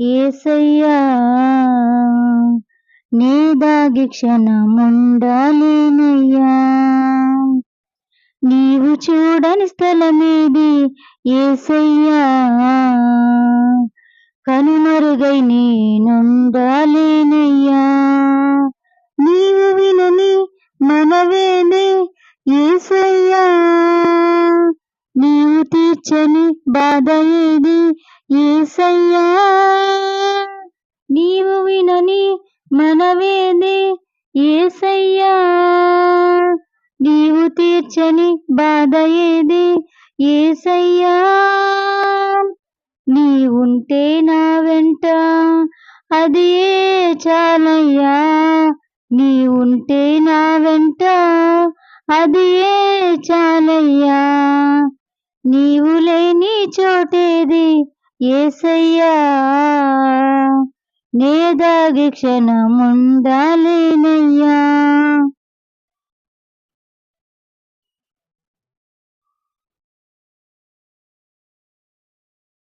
ఏసయ్యా నీ దాగి క్షణముండలేనయ్యా. నీవు చూడని స్థలమేది ఏసయ్యా. కనుమరుగై నేనుండాలేనయ్యా. నీవు వినని మనవేనే ఏసయ్యా. నీవు తీర్చని బాధయ ఏసయ్యా నీవు తీర్చని బాధ ఏది? ఏసయ్యా నీవుంటే నా వెంట అది ఏ చాలయ్యా? నీవుంటే నా వెంట అది ఏ చాలయ్యా? నీవు లేని చోటేది ఏసయ్యా. నేదాగి క్షణముండాలి